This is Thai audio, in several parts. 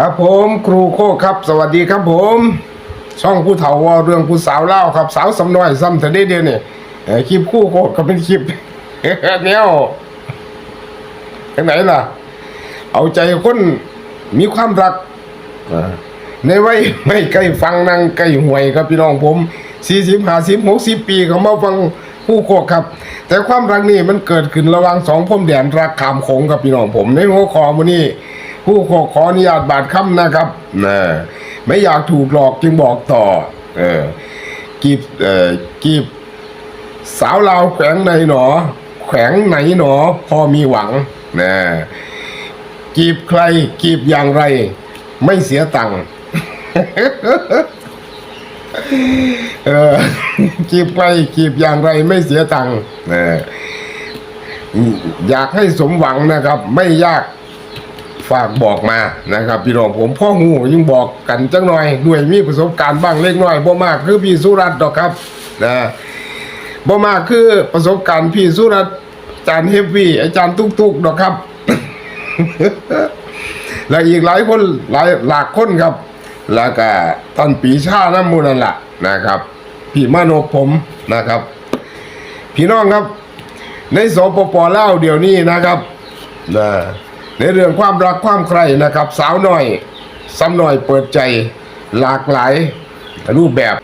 ครับผมครูโคกครับ สวัสดีครับผม ช่องผู้เฒ่าว่าเรื่องผู้สาวเล่าครับ สาวสำน้อยซ้ำเธอได้เดียวนี่เอ่อคลิปคู่โคกก็เป็นคลิปเนี้ยทางไหนล่ะ เอาใจคนมีความรักในวัยไม่ใกล้ฟังนั่งใกล้ห่วยครับพี่น้องผมสี่สิบห้าสิบหกสิบปีเขามาฟังผู้โคกครับ แต่ความรักนี่มันเกิดขึ้นระหว่างสองพรมแดนรักขามโขงกับพี่น้องผม ในหัวข้อมื้อนี้ ผู้ขอขออนุญาตบาดคำนะครับนะไม่อยากถูกหลอกจึงบอกต่อ เออกีบเออกีบสาวลาวแขวงในหนอ แขวงไหนหนอ พอมีหวังนะกีบใครกีบอย่างไร ไม่เสียตังค์เออกีบใครกีบอย่างไรไม่เสียตังค์นะอยากให้สมหวังนะครับ ไม่ยาก ฝากบอกมานะครับ พี่น้องผมพ่อหูยิ่งบอกกันจังหน่อยด้วยมีประสบการณ์บ้างเล็กน้อยบ่มากคือพี่สุรัตน์ดอกครับนะบ่มากคือประสบการณ์พี่สุรัตน์อาจารย์เฮฟวี่อาจารย์ตุ๊กตุกดอกครับ และอีกหลายคนหลายหลากคนครับ แล้วก็ท่านปีชาน้ำมูลนั่นละนะครับ พี่มานผมนะครับ พี่น้องครับ ในสปปลาวเดี๋ยวนี้นะครับนะ ในเรื่องความรักความใครนะครับ สาวหน่อยซ้ำหน่อยเปิดใจหลากหลายรูปแบบ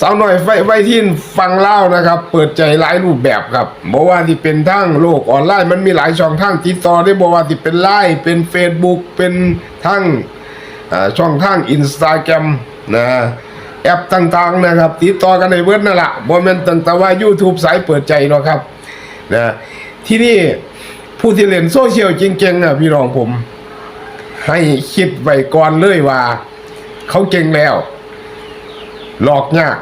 สาวหน่อยไฟไฟที่ฟังเล่านะครับ เปิดใจหลายรูปแบบครับบอกว่าที่เป็นทั้งโลกออนไลน์มันมีหลายช่องทางติดต่อได้บอกว่าที่เป็นไลน์เป็น Facebook เป็นทั้งช่องทางอินสตาแกรมนะแอปต่างๆนะครับ ติดต่อกันในเวิร์ดนั่นแหละบ่แม่นตั้งแต่ว่า YouTube สายเปิดใจเนาะครับนะที่นี่ ผู้ที่เล่นโซเชียลจริงๆอะพี่น้องผม ให้คิดไว้ก่อนเลยว่า เขาเก่งแล้ว หลอกยาก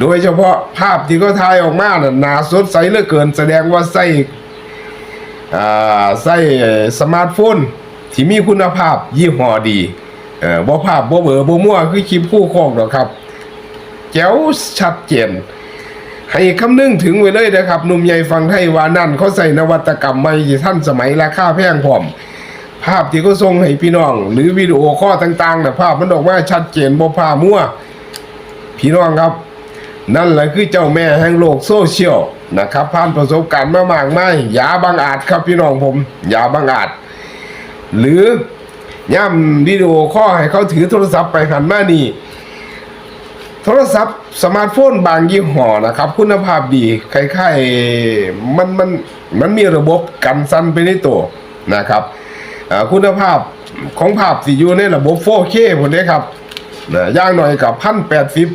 โดยเฉพาะภาพที่เขาถ่ายออกมาน่ะหนาสดใสเหลือเกิน แสดงว่าใส่ใส่สมาร์ทโฟนที่มีคุณภาพยี่ห้อดีเออบ่ภาพบ่เบอบ่มั่วคือคลิปคู่โคกหรอกครับแจ๋วชัดเจน ให้คำนึงถึงไว้เลยนะครับหนุ่มใหญ่ฟังไทยว่านั่นเขาใส่นวัตกรรมใหม่ที่ท่านสมัยราคาแพงพร้อม ภาพที่เขาส่งให้พี่น้อง หรือวิดีโอข้อต่างๆนะภาพมันออกมาชัดเจนบ่พามั่ว พี่น้องครับ นั่นแหละคือเจ้าแม่แห่งโลกโซเชียลนะครับผ่านประสบการณ์มามากมายอย่าบังอาจครับพี่น้องผมอย่าบังอาจ หรือย่ำวิดีโอข้อให้เขาถือโทรศัพท์ไปหันมานี่ โทรศัพท์สมาร์ทโฟนบางยี่ห้อนะครับ คุณภาพดีคล้ายๆมันมันมันมีระบบกันสั่นไปในตัวนะครับคุณภาพของภาพที่อยู่ในระบบ 4K หมดเลยครับนะย่างหน่อยกับพันแปดสิบ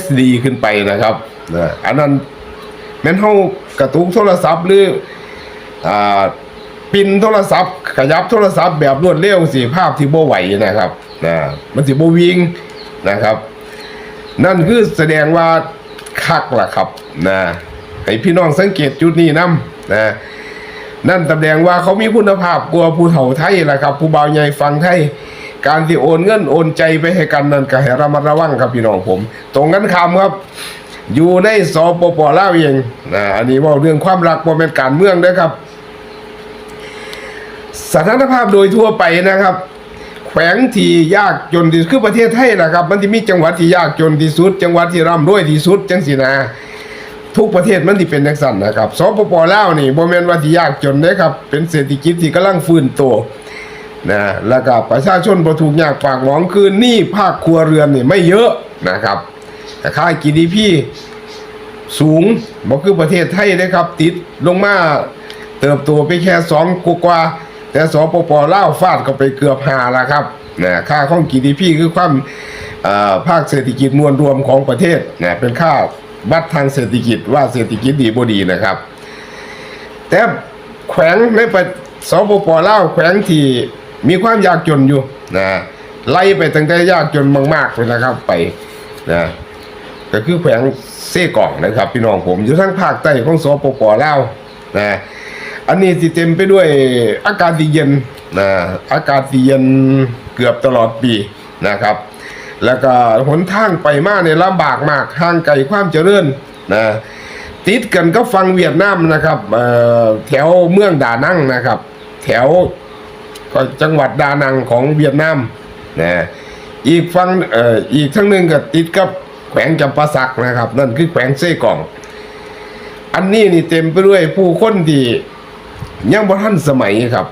HD ขึ้นไปนะครับนะอันนั้นแม่นเฮากระตุกโทรศัพท์หรืออปินโทรศัพท์ ขยับโทรศัพท์แบบรวดเร็วสิภาพที่บ่ไหวนะครับ นะมันสิบวิ่งนะครับ นั่นคือแสดงว่าคักล่ะครับนะให้พี่น้องสังเกตจุดนี้นํนะนั่นแสดงว่าเขามีคุณภาพกว่าผู้เฒ่าไทยล่ะครับ ผู้บ่าวใหญ่ฟังไทย การที่โอนเงินโอนใจไปให้กันนั่นก็ให้ระมัดระวังครับพี่น้องผม ตรงกันข้ามครับ อยู่ในสปปลาวเองนะอันนี้เว่าเรื่องความรักบ่เป็นการเมืองนะครับ สถานภาพโดยทั่วไปนะครับ แขวงที่ยากจนที่สุดคือประเทศไทยนะครับ มันที่มีจังหวัดที่ยากจนที่สุด จังหวัดที่ร่ำรวยที่สุดจังสินะทุกประเทศมันที่เป็นจังซั่นนะครับสปปลาวนี่บ่แม่นว่าที่ยากจนเด้ครับเป็นเศรษฐกิจที่กำลังฟื้นตัวนะแล้วก็ประชาชนบ่ถูกยากปากหมองคือหนี้ภาคครัวเรือนนี่ไม่เยอะนะครับแต่ค่า GDP สูงบ่คือประเทศไทยนะครับ ติดลงมาเติบโตไปแค่สองกว่า แต่สปปเล่าวฟาดก็ไปเกือบหาแล้วครับนะค่าของ GDP คือความภาคเศรษฐกิจมวลรวมของประเทศนะเป็นค่าวัดทางเศรษฐกิจว่าเศรษฐกิจดีบ่ดีนะครับ แต่แขวงในประสปปเล่าวแขวงที่มีความยากจนอยู่นะไล่ไปตั้งแต่ยากจนมากๆเลยนะครับไปนะก็คือแขวงเซ่กล่องนะครับ พี่น้องผมอยู่ทั้งภาคใต้ของสปปเล่าวนะ อันนี้ที่เต็มไปด้วยอากาศที่เย็นนะอากาศที่เย็นเกือบตลอดปีนะครับ แล้วก็หนทางไปมาเนี่ยลำบากมากห่างไกลความเจริญนะติดกันก็ฟังเวียดนามนะครับเอ่อแถวเมืองดานังนะครับ แถวก็จังหวัดดานังของเวียดนามนะอีกฝั่งเอ่ออีกทั้งหนึ่งก็ติดกับแขวงจำปาสักนะครับ นั่นคือแขวงเซ่กอง อันนี้นี่เต็มไปด้วยผู้คนที่ ยังบ่ทันสมัยครับ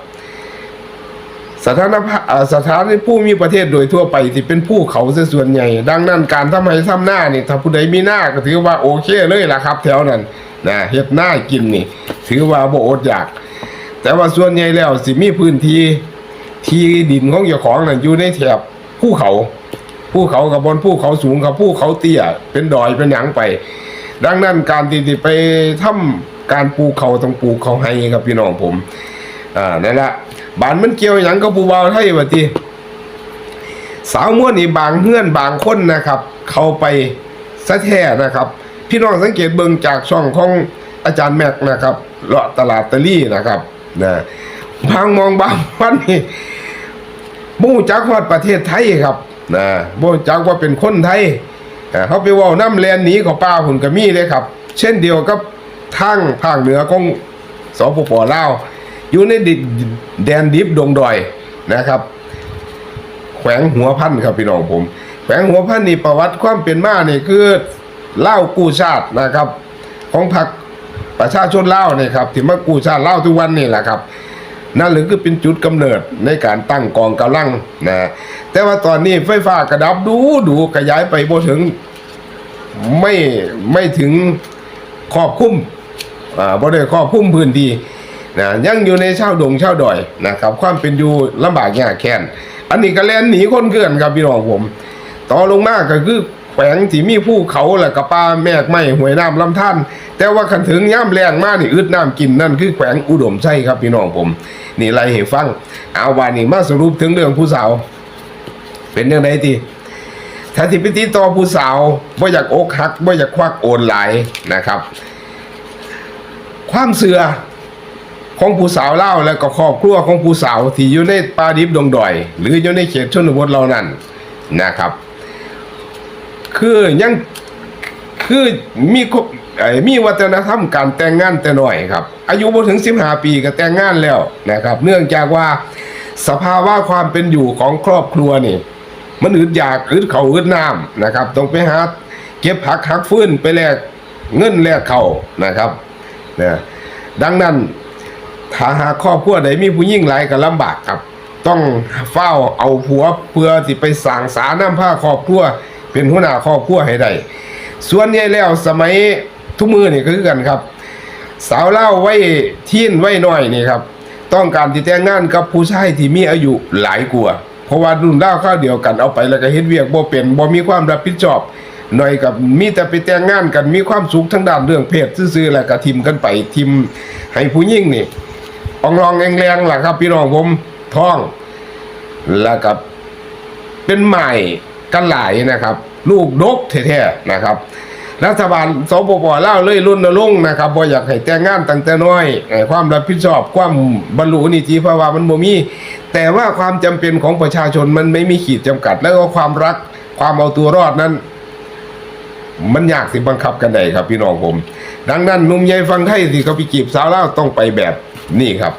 สถานภาพสถานผู้มีประเทศโดยทั่วไปที่เป็นผู้เขาส่วนใหญ่ ดังนั้นการทำให้ทำหน้านี่ถ้าผู้ใดมีหน้าก็ถือว่าโอเคเลยล่ะครับ แถวนั้นนะเฮ็ดหน้ากินนี่ ถือว่าบ่อดอยาก แต่ว่าส่วนใหญ่แล้วสิมีพื้นที่ที่ดินของเจ้าของนั่นอยู่ในแถบภูเขาภูเขากับบนภูเขาสูงกับภูเขาเตี้ยเป็นดอยเป็นหยังไป ดังนั้นการที่ไปทำ การปูเขาต้องปูเขาให้ครับพี่น้องผมอ่านั่นละบ้านมันเกี่ยวหยังกับผู้บ่าวไทยว่าติสาวม้วนนี่บางเฮือนบางคนนะครับ เข้าไปซะแท้นะครับ พี่น้องสังเกตเบิ่งจากช่องของอาจารย์แม็กนะครับเลาะตลาดตะลี่นะครับนะบางมองบางวันนี่บู้จักฮอดประเทศไทยครับนะบู้จักว่าเป็นคนไทยอ่าเขาไปว้าน้ำแลนหนีเขาป้าหุ่นก็มีเลยครับ เช่นเดียวกับ ทางภาคเหนือของสปปลาวอยู่ในดินแดนดิบดงดอยนะครับ แขวงหัวพันครับพี่น้องผม แขวงหัวพันนี่ประวัติความเป็นมานี่คือเล่ากู้ชาตินะครับ ของพรรคประชาชนเล่าวนี่ยครับที่มากู้ชาติเล่าทุกวันนี่แหละครับนั่นหรือคือเป็นจุดกำเนิดในการตั้งกองกำลังนะแต่ว่าตอนนี้ไฟฟ้ากระดับดูดูขยายไปบ่ถึงไม่ไม่ถึงครอบคลุม อ่าบ่ได้ครอบคลุมพื้นที่นะยังอยู่ในชาวดงชาวดอยนะครับความเป็นอยู่ลำบากยากแค้นอันนี้ก็แล่นหนีคนเกินครับพี่น้องผม ต่อลงมากก็คือแขวงที่มีภูเขาแหละก็ป่าแมกไม้ห้วยน้ำลำธารแต่ว่าคันถึงย่ำแรงมากนี่อึดน้ำกินนั่นคือแขวงอุดมไส้ครับพี่น้องผม นี่ไล่ให้ฟัง เอาวันนี้มาสรุปถึงเรื่องผู้สาว เป็นยังไงทีถ้าที่ไปติดต่อผู้สาวว่าอยากอกหักว่าอยากควักโอนหลายนะครับ ความเสือของผู้สาวเล่าและก็ครอบครัวของผู้สาวที่อยู่ในป่าดิบดงดอย หรืออยู่ในเขตชนบทเหล่านั้นนะครับ คือยังคือมีมีวัฒนธรรมการแต่งงานแต่น้อยครับ อายุบ่ถึง15ปีก็แต่งงานแล้วนะครับ เนื่องจากว่าสภาวะความเป็นอยู่ของครอบครัวนี่ มันอึดอยากอึดเขาอึดน้ำนะครับ ต้องไปหาเก็บผักหักฟื้นไปแลกเงินแลกเขานะครับ นะดังนั้นถ้าหาครอบครัวใดมีผู้ยิ่งหลายก็ลำบากครับ ต้องเฝ้าเอาผัวเพื่อที่ไปสั่งสาน้ำผ้าครอบครัว เป็นหัวหน้าครอบครัวให้ได้ส่วนใหญ่แล้วสมัยทุกมือนี่ก็คือกันครับ สาวเล่าไว้ทีนไว้หน้อยนี่ครับ ต้องการที่แต่งงานกับผู้ชายที่มีอายุหลายกว่าเพราะว่ารุ่นเล่าข้าวเดียวกันเอาไปแล้วก็เฮ็ดเวียกบ่เป็นบ่มีความรับผิดชอบ หน่อยกับมีแต่ไปแต่งงานกันมีความสุขทั้งด้านเรื่องเพศซื่อๆแล้วก็ทิมกันไปทิมให้ผู้หญิงนี่อองรองแองแรงล่ะครับ พี่น้องผมท้องแล้วกับเป็นใหม่กันหลายนะครับ ลูกดกแท้ๆนะครับรัฐบาลสปปเล่าเลยรุ่นลงนะครับบ่อยากให้แต่งงานตั้งแต่น้อยเอ่อความรับผิดชอบความบรรลุนิติภาวะมันบ่มี แต่ว่าความจำเป็นของประชาชนมันไม่มีขีดจำกัด แล้วก็ความรักความเอาตัวรอดนั้น มันยากสิบังคับกันได้ครับพี่น้องผม ดังนั้นหนุ่มใหญ่ฟังไทยที่เขาไปจีบสาวเล่าต้องไปแบบนี้ครับ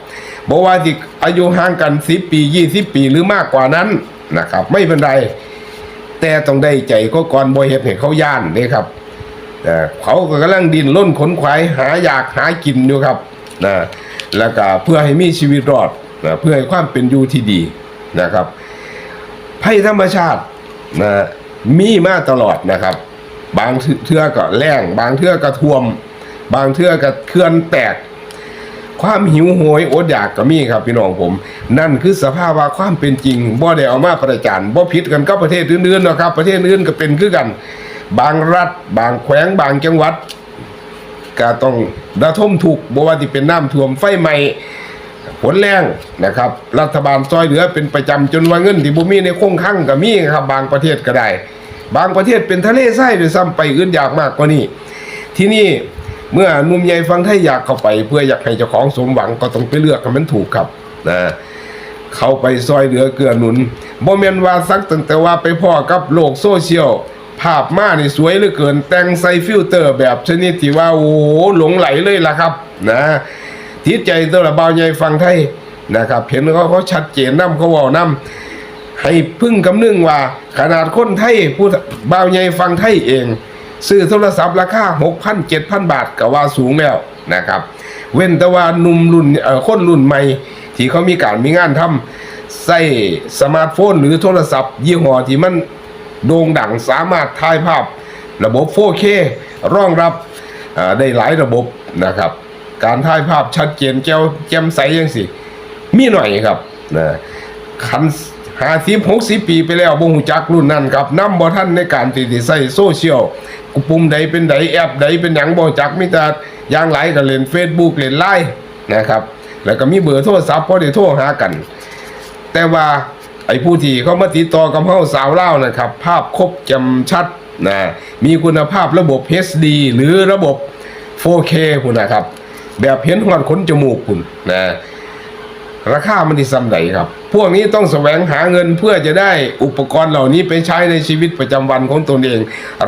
บอกว่าที่อายุห่างกันสิปียี่สิบปีหรือมากกว่านั้นนะครับ ไม่เป็นไร แต่ต้องได้ใจก็ก่อนบ่เฮ็ดให้เขาย่านเด้ครับเขาก็กำลังดินล้นขนขวายหาอยากหากินอยู่ครับนะแล้วก็เพื่อให้มีชีวิตรอดนะเพื่อให้ความเป็นอยู่ที่ดีนะครับภัยธรรมชาตินะมีมาตลอดนะครับ บางเทื่อก็แล้งบางเทื่อก็ท่วม บางเทื่อก็เขื่อนแตก ความหิวโหยอดอยากก็มีครับพี่น้องผม นั่นคือสภาพว่าความเป็นจริงบ่ได้เอามาประจานบ่ผิดกันกับประเทศอื่นๆหรอกครับ ประเทศอื่นก็เป็นคือกัน บางรัฐ บางแขวงบางจังหวัดก็ต้องระทมถูกบ่ว่าที่เป็นน้ำท่วมไฟไหม้ผลแรงนะครับ รัฐบาลซอยเหลือเป็นประจำจนว่าเงินที่บ่มีในคงคั่งก็มีครับบางประเทศก็ได้ บางประเทศเป็นทะเลทรายด้วยซ้ำไปอื่นอยากมากกว่านี้ ที่นี่เมื่อนุ่มใหญ่ฟังไทยอยากเข้าไป เพื่ออยากให้เจ้าของสมหวังก็ต้องไปเลือกให้มันถูกครับนะเข้าไปซอยเหลือเกือหนุนบ่แมนว่าสักตั้งแต่ว่าไปพ่อกับโลกโซเชียลภาพมานี่สวยเหลือเกิน แต่งใส่ฟิลเตอร์แบบชนิดที่ว่าโอ้โหหลงไหลเลยล่ะครับ นะทิศใจตัวละเบาใหญ่ฟังไทยนะครับ เห็นเขาเขาชัดเจนนํเขาเว้านํ ให้พึ่งกำนึงว่า ขนาดคนไทยผู้บ่าวใหญ่ฟังไทยเอง ซื้อโทรศัพท์ราคา6,000 7,000บาทก็ว่าสูงแล้วนะครับ เว้นแต่ว่านุ่มรุ่นเอ่อคนรุ่นใหม่ ที่เขามีการมีงานทำใส่สมาร์ทโฟนหรือโทรศัพท์ ยี่ห้อที่มันโด่งดังสามารถถ่ายภาพ ระบบ 4K รองรับได้หลายระบบนะครับ การถ่ายภาพชัดเจนแจ้วแจ่มใสยังสิมีหน่อยครับนะคัน หาสิบหกสิบปีไปแล้วบ่ฮู้จักรุ่นนั้นครับนำบ่ทันในการที่สิใช้โซเชียลปุ่มใดเป็นใดแอปใดเป็นหยังบ่จักมีแต่อย่างหลายก็เล่น Facebook เล่น Line นะครับแล้วก็มีเบอร์โทรศัพท์พอได้โทรหากัน แต่ว่าไอ้ผู้ที่เขามาติดต่อกับเฮาสาวเล่านะครับ ภาพครบจำชัดนะมีคุณภาพระบบ HD หรือระบบ 4K พุ่นะครับ แบบเห็นหอดขนจมูกพุ่นนะ ราคามันที่ซ้ำไหนครับ พวกนี้ต้องแสวงหาเงินเพื่อจะได้อุปกรณ์เหล่านี้ไปใช้ในชีวิตประจำวันของตนเอง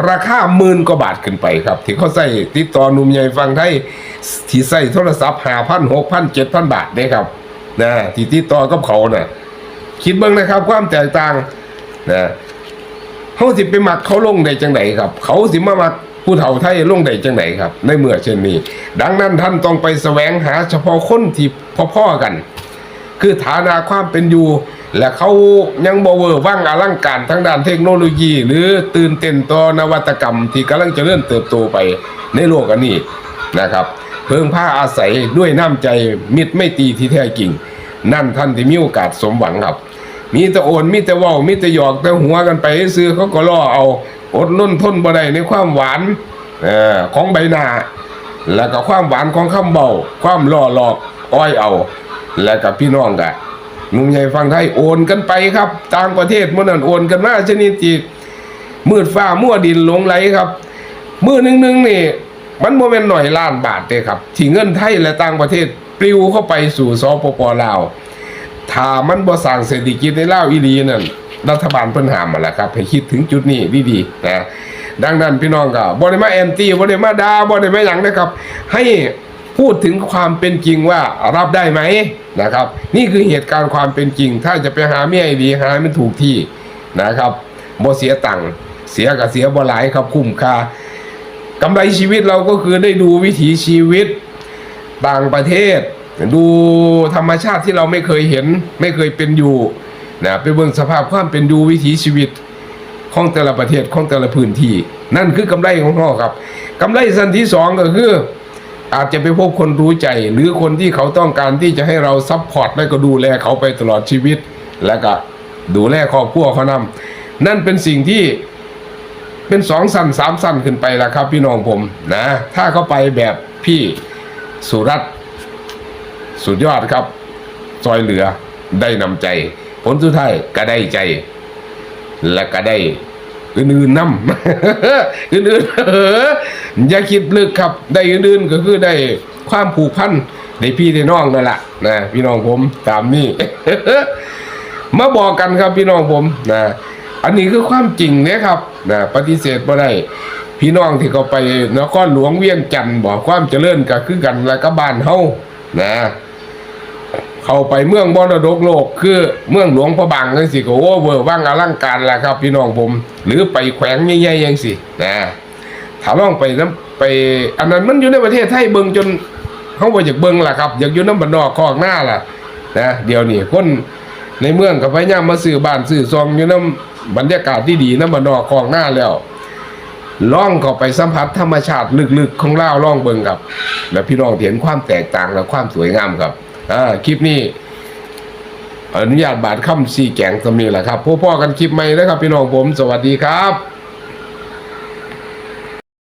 ราคาหมื่นกว่าบาทขึ้นไปครับ ที่เขาใส่ติดต่อหนุ่มใหญ่ฟังไทยที่ใส่โทรศัพท์หาพันหกพันเจ็ดพันบาทเนี่ยครับนะที่ติดต่อกับเขาเนะ่ะคิดเบ้างนะครับความแตกต่างนะเขาสิไปหมักเขาลงได้จังไหนครับ เขาสิมาหมักผู้เฒ่าไทยลงได้จังไหนครับ ในเมื่อเช่นนี้ ดังนั้นท่านต้องไปแสวงหาเฉพาะคนที่พ่อๆกัน คือฐานะความเป็นอยู่ และเขายังบเวอร์ว่างอลังการทั้งด้านเทคโนโลยี หรือตื่นเต้นต่อนวัตกรรม ที่กำลังจะเริ่มเติบโตไปในโลกอันนี้นะครับเพิ่งผ้าอาศัยด้วยน้ำใจมิตรไม่ตีที่แท้จริง นั่นท่านที่มีโอกาสสมหวังครับ มีแต่โอนมีแต่ว่ามีแต่หยอกแต่หัวกันไปซื้อเขาก็ล่อเอาอดน้นทนบ่ได้ในความหวานออของใบหน้า แล้วก็ความหวานของคำเบาความล่อหลอกอ้อยเอา แล้วกับพี่น้องกะหนุ่มใหญ่ฟังไทยโอนกันไปครับ ต่างประเทศมื่อนั้นโอนกันมาชนิดที่มืดฟ้ามั่วดินหลงไหลครับ มือหนึ่งหนึ่งนี่ มันโมเมนต์หน่อยล้านบาทเด้ครับ ที่เงินไทยและต่างประเทศปลิวเข้าไปสู่สปปลาวถ้ามันบ่สร้างเศรษฐกิจในลาวอีหลีนั่นรัฐบาลเพิ่นหามมาแล้วครับ ให้คิดถึงจุดนี้ดีๆนะดังนั้นพี่น้องก็บ่ได้มาแอนตี้บ่ได้มาด่าบ่ได้มาหยังนะครับ ให้ พูดถึงความเป็นจริงว่ารับได้ไหมนะครับ นี่คือเหตุการณ์ความเป็นจริง ถ้าจะไปหาเมียดีหาให้มันถูกที่นะครับบ่เสียตังค์เสียก็เสียบ่หลายครับคุ้มค่ากำไรชีวิตเราก็คือได้ดูวิถีชีวิตต่างประเทศ ดูธรรมชาติที่เราไม่เคยเห็นไม่เคยเป็นอยู่นะไปเบิ่งสภาพความเป็นอยู่วิถีชีวิตของแต่ละประเทศของแต่ละพื้นที่ นั่นคือกำไรของเราครับกำไรสันที่สองก็คือ อาจจะไปพบคนรู้ใจ หรือคนที่เขาต้องการที่จะให้เราซัพพอร์ตและก็ดูแลเขาไปตลอดชีวิต แล้วก็ดูแลครอบครัวเขานำนั่นเป็นสิ่งที่เป็นสองสั้นสามสั้นขึ้นไปแล้วครับ พี่น้องผมนะ ถ้าเขาไปแบบพี่สุรัตน์สุดยอดครับซอยเหลือได้นำใจ ผลสุดท้ายก็ได้ใจ และก็ได้ อื่นๆนำอื่นๆเอออย่าคิดลึกครับได้อื่นๆก็คือได้ความผูกพันได้พี่ได้น้องนั่นแหละนะพี่น้องผมตามนี้มาบอกกันครับพี่น้องผมนะอันนี้คือความจริงนี่ยครับนะปฏิเสธบ่ได้พี่น้องที่เขาไปนครหลวงเวียงจันทน์บอกความเจริญก็คือกันแล้วก็บ้านเฮานะ เข้าไปเมืองบรดกโลก คือเมืองหลวงพระบางจังสิก็โอ้เวอร์ว่างอลังการแหละครับ พี่น้องผม หรือไปแขวงใหญ่ๆยังสินะถ้าลองไปน้ำไปอันนั้นมันอยู่ในประเทศไทยเบิงจนเขาบ่อยากเบิงล่ะครับอยากอยู่น้ำบันนอกคอกหน้าล่ะนะเดี๋ยวนี้คนในเมืองกับพยายามมาซื้อบ้านซื้อซองอยู่น้ำบรรยากาศที่ดีน้ำบันนอกคอกหน้าแล้วล่องเข้าไปสัมผัสธรรมชาติลึกๆของล่าวล่องเบิงครับ แล้วพี่น้องเห็นความแตกต่างและความสวยงามครับ อ่าคลิปนี้อนุญาตบาทค่ำสี่แกงสมีแหละครับพบพ่อกันคลิปใหม่นะครับพี่น้องผมสวัสดีครับ